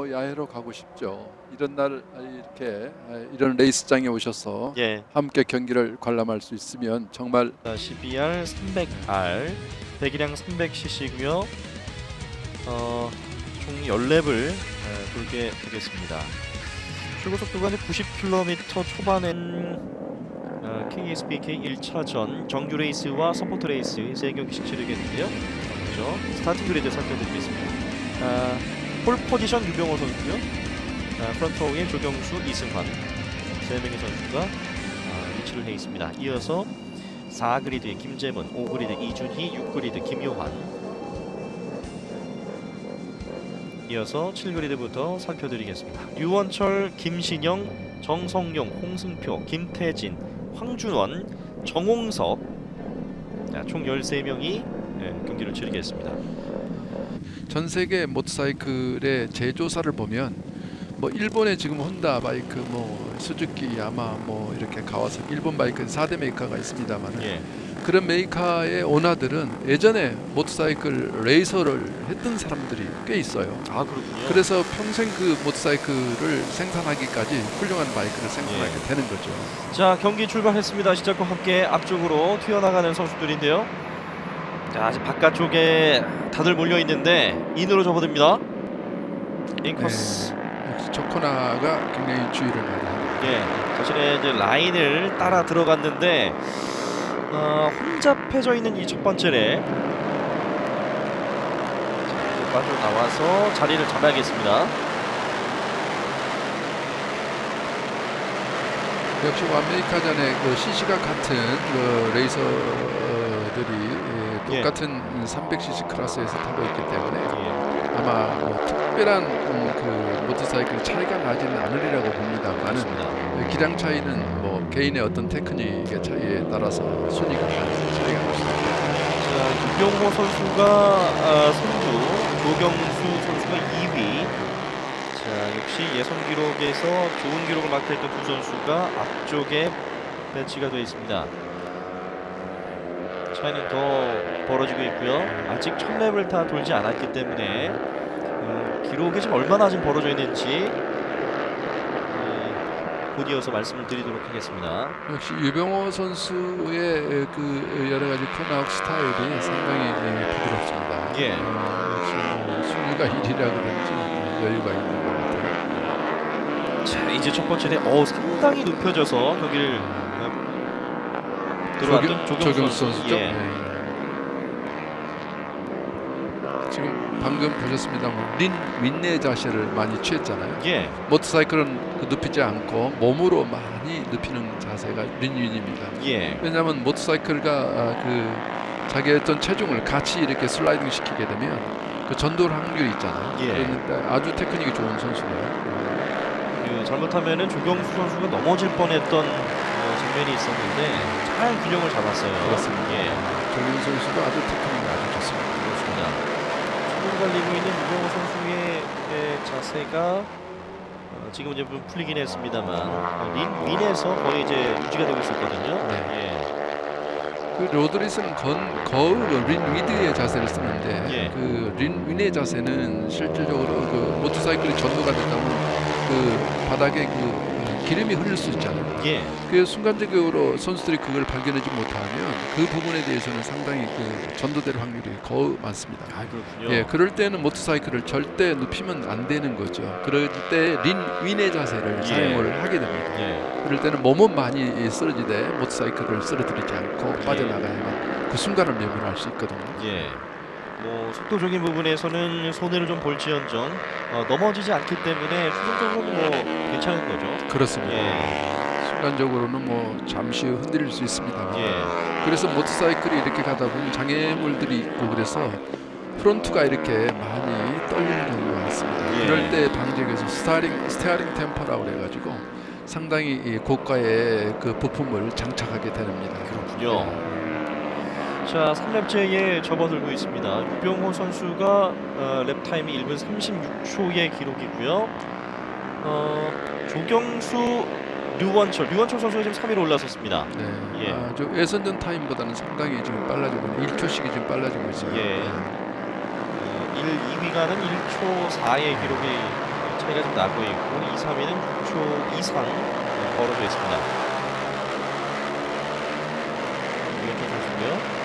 뭐 야외로 가고 싶죠. 이런 날 이렇게 이런 레이스장에 오셔서 예. 함께 경기를 관람할 수 있으면 정말 자, CBR 300R 배기량 300cc고요. 어, 총 14을 돌게 되겠습니다. 최고 속도가 90km 초반엔 어, KSBK 1차전 정규 레이스와 서포트 레이스 세 경기씩 치르겠는데요. 먼저 스타팅 그리드 살펴드리겠습니다. 아, 폴 포지션 유병호 선수고요. 아, 프런트 로우에 조경수, 이승환 세 명의 선수가 아, 위치를 해 있습니다. 이어서 4그리드의 김재문, 5그리드 이준희, 6그리드 김요환 이어서 7그리드부터 살펴드리겠습니다. 유원철, 김신영, 정성용, 홍승표, 김태진, 황준원, 정홍석 자, 총 13명이 경기를 치르겠습니다. 전 세계 모터사이클의 제조사를 보면 뭐 일본에 지금 혼다 바이크 뭐 수즈키 야마 뭐 이렇게 가와사키 일본 바이크 4대 메이커가 있습니다만 예. 그런 메이커의 오너들은 예전에 모터사이클 레이서를 했던 사람들이 꽤 있어요. 아 그렇군요. 그래서 평생 그 모터사이클을 생산하기까지 훌륭한 바이크를 생산하게 예. 되는 거죠. 자 경기 출발했습니다. 시작과 함께 앞쪽으로 튀어나가는 선수들인데요. 자 아직 바깥쪽에 다들 몰려 있는데 인으로 접어듭니다. 인코스. 역시 조코나가 굉장히 주의를 많이 합니다. 예, 자신의 이제 라인을 따라 들어갔는데 어, 혼잡해져 있는 이 첫 번째 랩. 자, 빠져 나와서 자리를 잡아야겠습니다. 역시 완메이카전의 그 CC가 같은 그 레이서들이 예, 똑같은 300cc 클래스에서 타고 있기 때문에 예. 아마 뭐 특별한 음, 그 모터사이클 차이가 나지는 않으리라고 봅니다만은 그렇습니다. 기량 차이는 뭐 개인의 어떤 테크닉의 차이에 따라서 순위가 차이가 날 수 있습니다. 자, 유병호 선수가 아, 선두, 조경수 선수가 2위. 자, 역시 예선 기록에서 좋은 기록을 마크했던 두 선수가 앞쪽에 배치가 되어 있습니다. 차이는 더 벌어지고 있고요. 아직 첫 랩을 다 돌지 않았기 때문에 음, 기록이 지금 얼마나 지금 벌어져 있는지 음, 곧 이어서 말씀을 드리도록 하겠습니다. 역시 유병호 선수의 그 여러 가지 코나욱 스타일이 상당히 예, 부드럽습니다. 예. 어, 역시 뭐 순위가 1위라 그런지 여유가 있는 것 같아요. 자 이제 첫 번째 대, 어 상당히 눕혀져서 경기를 어, 들어왔던 조경수, 조경수 선수죠. 예. 네. 지금 방금 보셨습니다만 린 윈내 자세를 많이 취했잖아요. 예, 모터사이클은 그 눕히지 않고 몸으로 많이 눕히는 자세가 린 윈입니다. 예, 왜냐하면 모터사이클과 아, 그 자기의 어떤 체중을 같이 이렇게 슬라이딩 시키게 되면 그 전돌 확률이 있잖아요. 예. 그러니까 아주 테크닉이 좋은 선수예요. 그 잘못하면은 조경수 선수가 넘어질 뻔했던 어, 장면이 있었는데 잘 균형을 잡았어요. 그렇습니다. 예, 정윤 선수도 아주 테크닉이 아주 좋습니다. 그렇습니다. 손을 달리고 있는 유병호 선수의 예, 자세가 어, 지금 이제 좀 풀리긴 했습니다만 어, 린 윈에서 거의 이제 유지가 되고 있었거든요. 네. 그 로드리스는 건, 거의 린 위드의 자세를 쓰는데 예. 그린 윈의 자세는 실질적으로 그 모터사이클이 전도가 된다면 그 바닥에 그 기름이 흐를 수 있잖아요. 예, 예, 그 순간적으로 선수들이 그걸 발견하지 못하면 그 부분에 대해서는 상당히 그 전도될 확률이 거의 많습니다. 아 그렇군요. 예, 그럴 때는 모터사이클을 절대 눕히면 안 되는 거죠. 그럴 때 린 윈의 자세를 예. 사용을 하게 됩니다. 예. 그럴 때는 몸은 많이 쓰러지되 모터사이클을 쓰러뜨리지 않고 예. 빠져나가야만 그 순간을 메모할 수 있거든요. 예. 뭐 속도적인 부분에서는 손해를 좀 볼지언정 어, 넘어지지 않기 때문에 수동적으로는 뭐 괜찮은 거죠. 그렇습니다. 예. 순간적으로는 뭐 잠시 흔들릴 수 있습니다. 예. 그래서 모터사이클이 이렇게 가다 보면 장애물들이 있고 그래서 프론트가 이렇게 많이 떨리는 경우가 있습니다. 예. 그럴 때 위해서 스타링, 스테어링 템퍼라고 그래가지고 상당히 이 고가의 그 부품을 장착하게 됩니다. 그렇군요. 자, 3렙째에 접어들고 있습니다. 유병호 선수가 어, 랩 타임이 1분 36초의 기록이고요. 어, 조경수, 류원철, 류원철 선수가 지금 3위로 올라섰습니다. 네. 예. 아주 예선전 타임보다는 상당히 지금 빨라지고 있는 1초씩이 지금 빨라지고 있어요. 예. 어, 1, 2위가는 1초 4의 기록이 차이가 좀 나고 있고 2, 3위는 9초 이상 네, 벌어져 있습니다. 유현준 선수고요.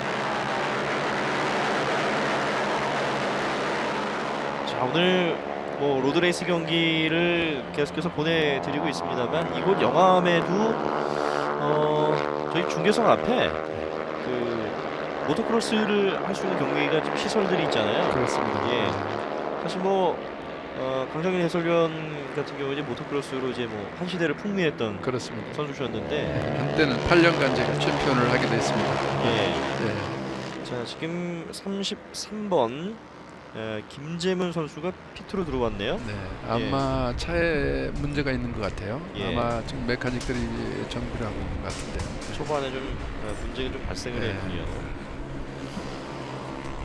자 오늘 뭐 로드레이스 경기를 계속해서 보내드리고 있습니다만 이곳 영암에도 어 저희 중계석 앞에 그 모토크로스를 할 수 있는 경기가 좀 시설들이 있잖아요. 그렇습니다. 예. 사실 뭐 어, 강정인 해설위원 같은 경우 이제 모토크로스로 이제 뭐 한 시대를 풍미했던 그렇습니다. 선수셨는데 한때는 8년간 제가 챔피언을 하게 됐습니다. 예. 예. 자 지금 33번 에, 김재문 선수가 피트로 들어왔네요. 네, 아마 차에 문제가 있는 것 같아요. 예. 아마 지금 메카닉들이 정비를 하고 있는 것 같은데요. 초반에 좀 어, 문제가 좀 발생을 네. 했군요.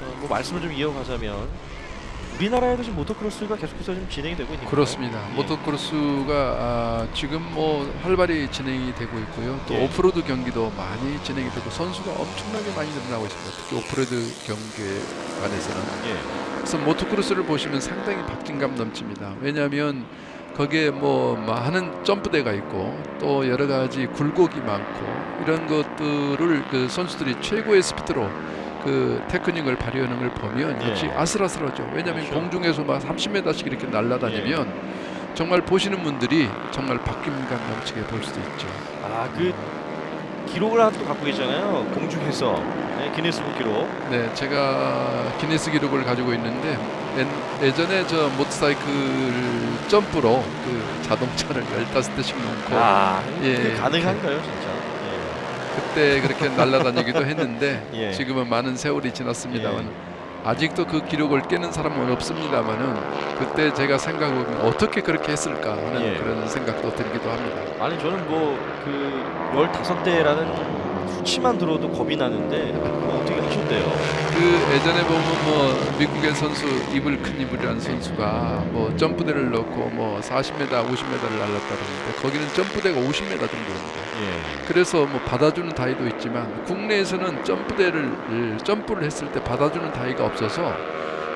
어, 뭐 말씀을 좀 이어가자면 우리나라에도 지금 모토크로스가 계속해서 좀 진행이 되고 있는 그렇습니다. 예. 모토크로스가 아, 지금 뭐 활발히 진행이 되고 있고요. 또 예. 오프로드 경기도 많이 진행이 되고 선수가 엄청나게 많이 늘어나고 있습니다. 특히 오프로드 경기관에서는. 예. 그래서 모토크로스를 보시면 상당히 박진감 넘칩니다. 왜냐하면 거기에 뭐 많은 점프대가 있고 또 여러 가지 굴곡이 많고 이런 것들을 그 선수들이 최고의 스피드로 그 테크닉을 발휘하는 걸 보면 예. 역시 아슬아슬하죠. 왜냐하면 그렇죠. 공중에서 막 30m씩 이렇게 날아다니면 정말 보시는 분들이 정말 박진감 넘치게 볼 수도 있죠. 아그 기록을 하나 또 갖고 계잖아요. 공중에서 네, 기네스북 기록. 네, 제가 기네스 기록을 가지고 있는데 예- 예전에 저 모터사이클 점프로 그 자동차를 15대씩 넘고 아, 예, 가능한가요, 진짜? 그때 그렇게 날아다니기도 했는데 예. 지금은 많은 세월이 지났습니다만 아직도 그 기록을 깨는 사람은 없습니다만은 그때 제가 생각해보면 어떻게 그렇게 했을까 하는 예. 그런 생각도 들기도 합니다. 예. 아니 저는 뭐 그 15대라는 수치만 들어도 겁이 나는데 그거 어떻게 하셨대요? 그 예전에 보면 뭐 미국의 선수 이블 큰 이블이라는 선수가 뭐 점프대를 넣고 뭐 40m, 50m를 날랐다 그러는데 거기는 점프대가 50m 정도입니다. 예. 그래서 뭐 받아주는 다이도 있지만 국내에서는 점프대를 점프를 했을 때 받아주는 다이가 없어서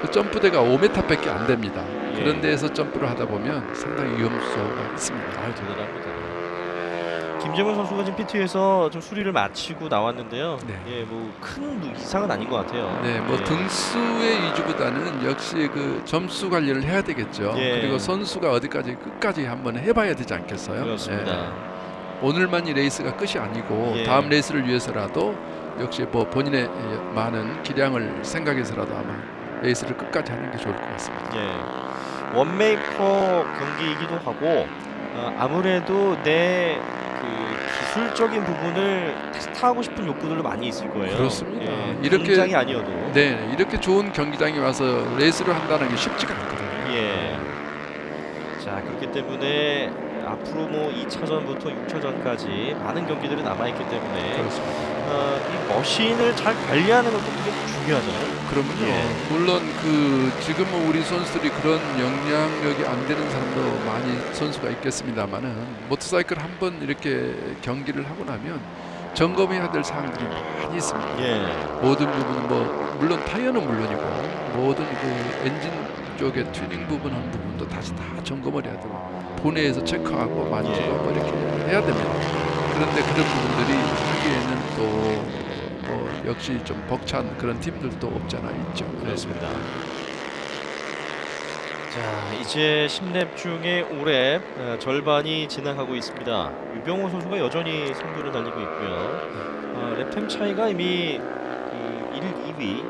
그 점프대가 5m밖에 안 됩니다. 예. 그런 데에서 점프를 하다 보면 상당히 위험수가 있습니다. 아유 대단합니다. 김재문 선수가 지금 PT에서 좀 수리를 마치고 나왔는데요. 네. 예, 뭐 큰 이상은 아닌 것 같아요. 네, 뭐 예. 등수의 위주보다는 역시 그 점수 관리를 해야 되겠죠. 예. 그리고 선수가 어디까지 끝까지 한번 해봐야 되지 않겠어요? 그렇습니다. 예. 오늘만 이 레이스가 끝이 아니고 예. 다음 레이스를 위해서라도 역시 뭐 본인의 많은 기량을 생각해서라도 아마 레이스를 끝까지 하는 게 좋을 것 같습니다. 예. 원메이커 경기이기도 하고 어, 아무래도 내 그 기술적인 부분을 테스트하고 싶은 욕구들도 많이 있을 거예요. 그렇습니다. 예, 이렇게- 경기장이 아니어도. 네, 이렇게 좋은 경기장에 와서 레이스를 한다는 게 쉽지가 않거든요. 예. 자 그렇기 때문에 앞으로 뭐 2차전부터 6차전까지 많은 경기들이 남아 있기 때문에 그렇습니다. 어, 이 머신을 잘 관리하는 것도 되게 중요하잖아요. 그럼요. 예. 물론 그 지금은 우리 선수들이 그런 영향력이 안 되는 사람도 많이 선수가 있겠습니다만은 모터사이클 한 번 이렇게 경기를 하고 나면 점검해야 될 사항들이 많이 있습니다. 예. 모든 부분 뭐 물론 타이어는 물론이고 모든 그 엔진 쪽의 튜닝 부분 한 부분도 다시 다 점검을 해야 되고 본회에서 체크하고 만지고 예. 뭐 이렇게 해야 됩니다. 그런데 그런 부분들이 하기에는 또 뭐 역시 좀 벅찬 그런 팀들도 없잖아 있죠. 그렇습니다. 자 이제 10랩 중에 5랩 어, 절반이 지나가고 있습니다. 유병호 선수가 여전히 선두를 달리고 있고요. 어, 랩템 차이가 이미 그 1, 2위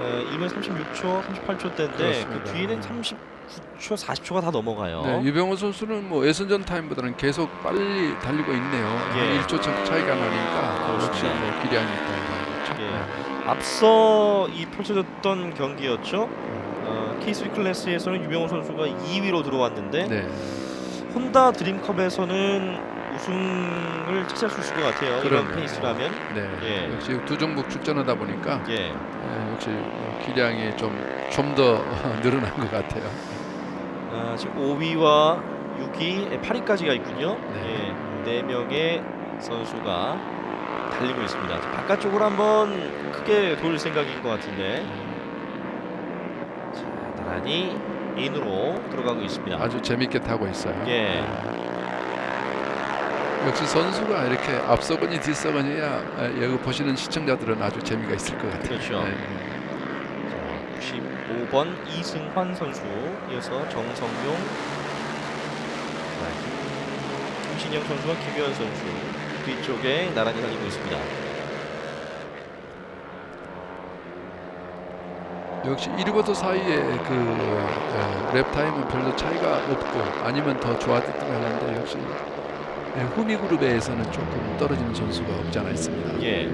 어, 2면 36초, 38초 대인데 그 그렇습니다. 뒤에는 39초, 40초가 다 넘어가요. 네, 유병호 선수는 뭐 예선전 타임보다는 계속 빨리 달리고 있네요. 예. 한 1초 차- 차이가 나니까 역시. 뭐 기량이 있다는 거죠. 예. 앞서 이 펼쳐졌던 경기였죠. 어, K3 클래스에서는 유병호 선수가 2위로 들어왔는데 네. 혼다 드림컵에서는 우승을 차지할 수 있을 것 같아요. 그럼요. 페이스라면. 네. 예. 역시 두 종목 출전하다 보니까 예. 예, 역시 뭐 기량이 좀 좀 더 늘어난 것 같아요. 아, 지금 5위와 6위, 8위까지가 있군요. 네. 예. 네 명의 선수가 달리고 있습니다. 자, 바깥쪽으로 한번 크게 돌 생각인 것 같은데. 자, 나란히 인으로 들어가고 있습니다. 아주 재밌게 타고 있어요. 예. 역시 선수가 이렇게 앞서거니 뒤서거니야 아, 여기 보시는 시청자들은 아주 재미가 있을 것 같아요. 그렇죠. 네. 자, 95번 이승환 선수 이어서 정성용 김- 김신영 선수와 김효연 선수 뒤쪽에 나란히 달리고 있습니다. 역시 1위부터 사이에 그 어, 랩 타임은 별로 차이가 없고 아니면 더 좋아졌던 하는데 역시 예, 후미 그룹에서는 조금 떨어지는 선수가 없지 않아 있습니다. 예.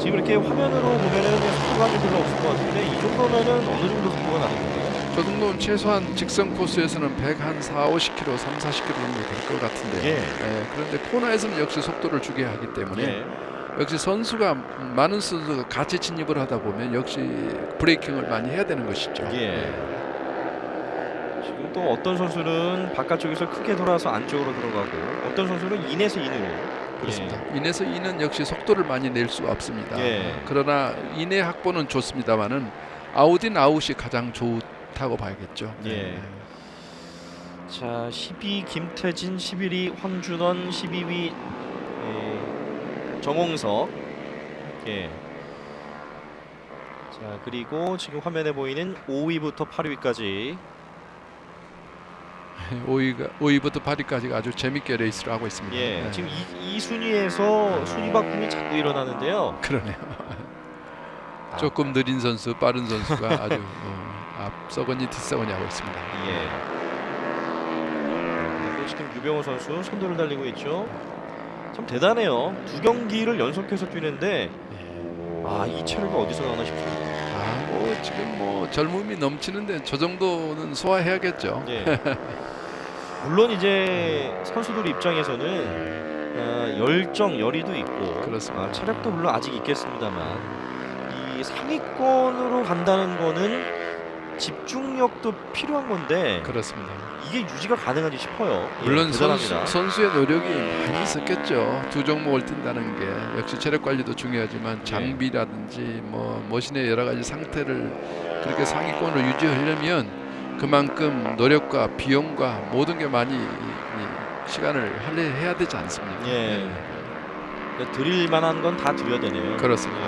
지금 이렇게 화면으로 보면은 속도가 좀 별로 없을 것 같은데 이 정도면은 어느 정도 속도가 나는 건가요? 저 정도면 최소한 직선 코스에서는 100 한 4, 50km, 3, 40km 정도 될 것 같은데요. 예. 예, 그런데 코너에서는 역시 속도를 주게 하기 때문에 예. 역시 선수가 많은 선수가 같이 진입을 하다 보면 역시 브레이킹을 많이 해야 되는 것이죠. 예. 지금 또 어떤 선수는 바깥쪽에서 크게 돌아서 안쪽으로 들어가고 어떤 선수는 인에서 인으로 그렇습니다. 인에서 인은 역시 속도를 많이 낼 수가 없습니다. 예. 그러나 인의 확보는 좋습니다만은 아웃인 아웃이 가장 좋다고 봐야겠죠. 예. 네. 자, 12 김태진, 11위 황준원, 12위 예, 정홍석. 예. 자, 그리고 지금 화면에 보이는 5위부터 8위까지 5위가 5위부터 8위까지가 아주 재밌게 레이스를 하고 있습니다. 예, 네. 지금 이, 이 순위에서 순위 바꿈이 자꾸 일어나는데요. 그러네요. 아. 조금 느린 선수, 빠른 선수가 아주 어, 앞서거니 뒤서거니 하고 있습니다. 예. 지금 유병호 선수 선두를 달리고 있죠. 참 대단해요. 두 경기를 연속해서 뛰는데 아, 이 체력이 어디서 나나 싶습니다. 아, 뭐 지금 뭐 젊음이 넘치는데 저 정도는 소화해야겠죠. 예. 물론 이제 선수들 입장에서는 어, 열정, 열의도 있고 그렇습니다. 아, 체력도 물론 아직 있겠습니다만 이 상위권으로 간다는 거는 집중력도 필요한 건데 그렇습니다. 이게 유지가 가능한지 싶어요. 예, 물론 선수, 대단합니다. 선수 의 노력이 많이 있었겠죠. 두 종목을 뛴다는 게 역시 체력 관리도 중요하지만 예. 장비라든지 뭐 머신의 여러 가지 상태를 그렇게 상위권으로 유지하려면 그만큼 노력과 비용과 모든 게 많이 시간을 할애해야 되지 않습니까? 예. 그러니까 드릴 만한 건 다 드려야 되네요. 그렇습니다.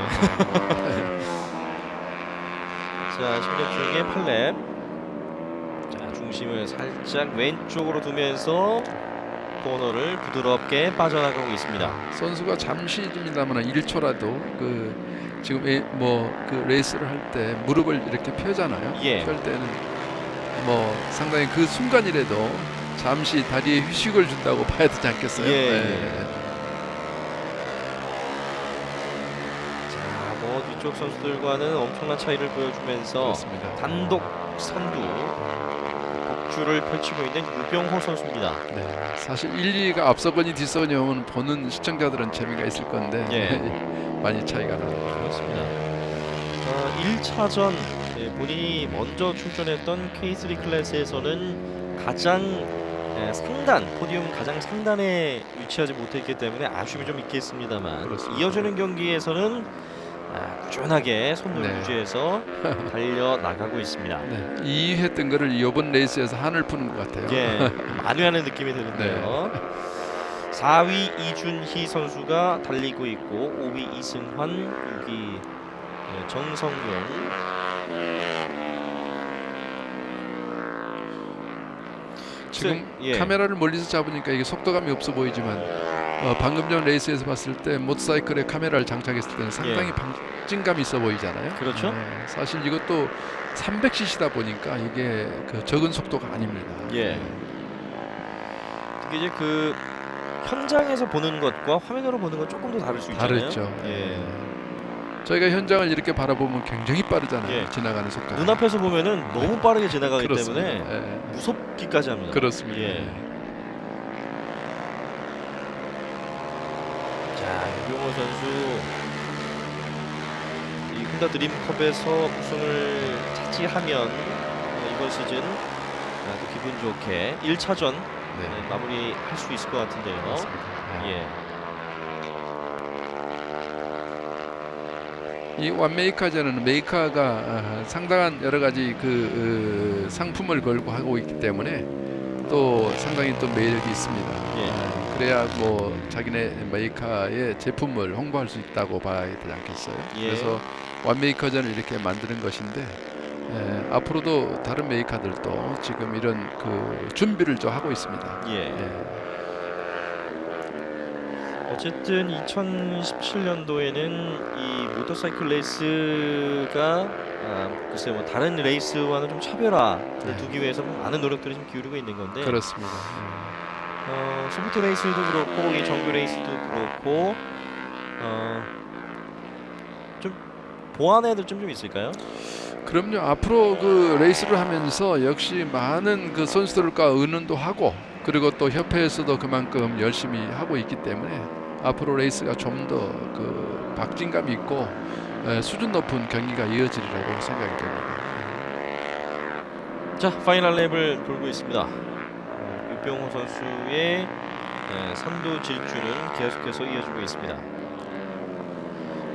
예. 자, 16 중에 8렙. 자, 중심을 살짝 왼쪽으로 두면서 코너를 부드럽게 빠져나가고 있습니다. 선수가 잠시입니다만 1초라도 그 지금 뭐그 레이스를 할 때 무릎을 이렇게 펴잖아요. 예. 펼 때는 뭐 상당히 그 순간이라도 잠시 다리에 휴식을 준다고 봐야 되지 않겠어요? 예. 네. 자, 뭐 뒤쪽 선수들과는 엄청난 차이를 보여주면서 그렇습니다. 단독 선두 독주를 펼치고 있는 유병호 선수입니다. 네. 사실 1, 2가 앞서거니 뒤서거니 오면 보는 시청자들은 재미가 있을 건데 예. 많이 차이가 나요. 그렇습니다. 어, 1차전 예, 본인이 먼저 출전했던 K3 클래스에서는 가장 예, 상단 포디움 가장 상단에 위치하지 못했기 때문에 아쉬움이 좀 있겠습니다만 그렇습니다. 이어지는 경기에서는 아, 꾸준하게 선두를 네. 유지해서 달려 나가고 있습니다. 네. 2위 했던 거를 이번 레이스에서 한을 푸는 것 같아요. 예, 만회하는 느낌이 드는데요. 4위 이준희 선수가 달리고 있고 5위 이승환, 6위 예, 정성용. 지금 예. 카메라를 멀리서 잡으니까 이게 속도감이 없어 보이지만 어, 방금 전 레이스에서 봤을 때 모터사이클에 카메라를 장착했을 때는 상당히 예. 방진감이 있어 보이잖아요. 그렇죠. 네, 사실 이것도 300cc다 보니까 이게 그 적은 속도가 아닙니다. 예. 특히 이제 그 현장에서 보는 것과 화면으로 보는 건 조금 더 다를 수 있잖아요. 다르죠. 예. 저희가 현장을 이렇게 바라보면 굉장히 빠르잖아요. 예. 지나가는 속도가. 눈앞에서 보면은 너무 빠르게 지나가기 그렇습니다. 때문에 예. 무섭기까지 합니다. 그렇습니다. 예. 자, 유병호 선수 이 혼다 드림컵에서 우승을 차지하면 어, 이번 시즌 아주 기분 좋게 1차전 네. 마무리할 수 있을 것 같은데요. 그렇습니다. 예. 이 완메이카전은 메이커가 아, 상당한 여러 가지 그 어, 상품을 걸고 하고 있기 때문에 또 상당히 또 매력이 있습니다. 예. 아, 그래야 뭐 자기네 메이커의 제품을 홍보할 수 있다고 봐야 되지 않겠어요? 예. 그래서 완메이커전을 이렇게 만드는 것인데 에, 앞으로도 다른 메이커들도 지금 이런 그 준비를 좀 하고 있습니다. 예. 예. 어쨌든 2017년도에는 이 모터사이클 레이스가 아, 글쎄 뭐 다른 레이스와는 좀 차별화를 네. 두기 위해서 많은 노력들을 좀 기울이고 있는 건데 그렇습니다. 어, 소프트 레이스도 그렇고 이 정규 레이스도 그렇고 어, 좀 보완해도 좀, 좀 있을까요? 그럼요. 앞으로 그 레이스를 하면서 역시 많은 그 선수들과 의논도 하고 그리고 또 협회에서도 그만큼 열심히 하고 있기 때문에 앞으로 레이스가 좀 더 그 박진감 있고 에, 수준 높은 경기가 이어지리라고 생각이 됩니다. 자 파이널 랩을 돌고 있습니다. 어, 유병호 선수의 네, 선두 질주는 계속해서 이어지고 있습니다.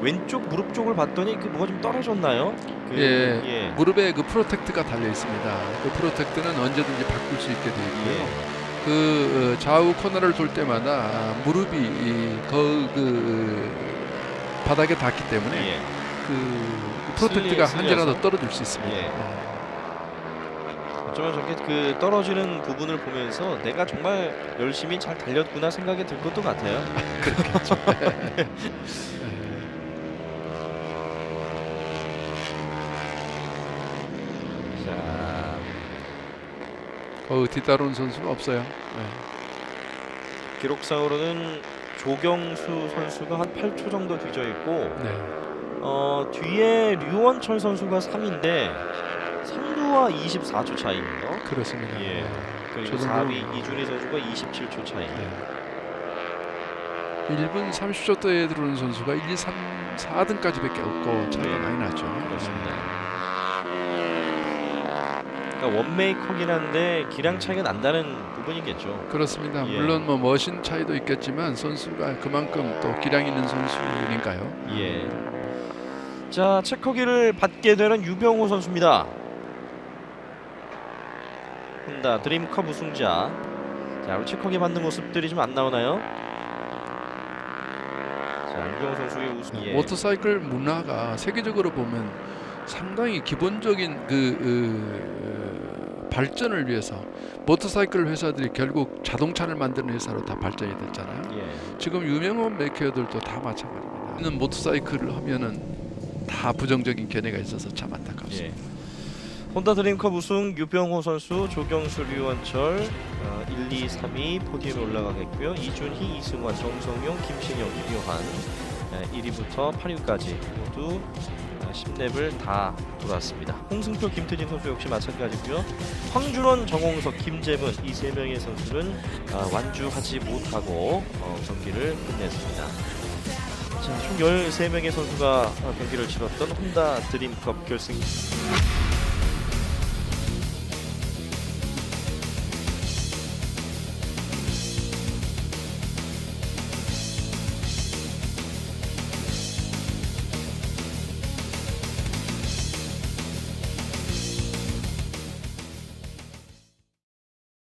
왼쪽 무릎 쪽을 봤더니 그 뭐가 좀 떨어졌나요? 그, 예. 예. 무릎에 그 프로텍트가 달려 있습니다. 그 프로텍트는 언제든지 바꿀 수 있게 되어 있고요. 예. 그 어, 좌우 코너를 돌 때마다 무릎이 이 거, 그 바닥에 닿기 때문에 예. 그 프로텍트가 한 개라도 쓸려서? 떨어질 수 있습니다. 예. 예. 어쩌면 저게 그 떨어지는 부분을 보면서 내가 정말 열심히 잘 달렸구나 생각이 들 것도 같아요. 자, 어, 뒤따르는 선수가 없어요. 네. 기록상으로는 조경수 선수가 한 8초 정도 뒤져 있고 네. 어, 뒤에 류원철 선수가 3인데 선두와 24초 차이예요. 그렇습니다. 예. 네. 그리고 저도 4위 이준희 선수가 27초 차이. 네. 1분 30초대에 들어오는 선수가 1, 2, 3, 4등까지밖에 없고 차이가 네. 많이 나죠. 그렇습니다. 그러니까 원메이커긴 한데 기량 차이가 난다는 부분이겠죠. 그렇습니다. 예. 물론 뭐 머신 차이도 있겠지만 선수가 그만큼 또 기량 있는 선수니까요. 예. 자 체커기를 받게 되는 유병호 선수입니다. 혼다 드림컵 우승자. 자 우리 체커기 받는 모습들이 좀 안 나오나요? 자 유병호 선수의 우승. 예. 모터사이클 문화가 세계적으로 보면 상당히 기본적인 그 어, 발전을 위해서 모터사이클 회사들이 결국 자동차를 만드는 회사로 다 발전이 됐잖아요. 예. 지금 유명한 메이커들도 다 마찬가지입니다. 있는 모터사이클을 하면은 다 부정적인 견해가 있어서 참 안타깝습니다. 예. 혼다 드림컵 우승 유병호 선수, 조경수, 류원철 어, 1, 2, 3위 포디움에 올라가겠고요. 이준희, 이승환, 정성용, 김신영, 이교환 1위부터 8위까지 모두 10렙을 다 돌았습니다. 홍승표, 김태진 선수 역시 마찬가지고요. 황준원, 정홍석, 김재문 이 세 명의 선수는 아, 완주하지 못하고 어, 경기를 끝냈습니다. 자, 총 13명의 선수가 어, 경기를 치렀던 혼다 드림컵 결승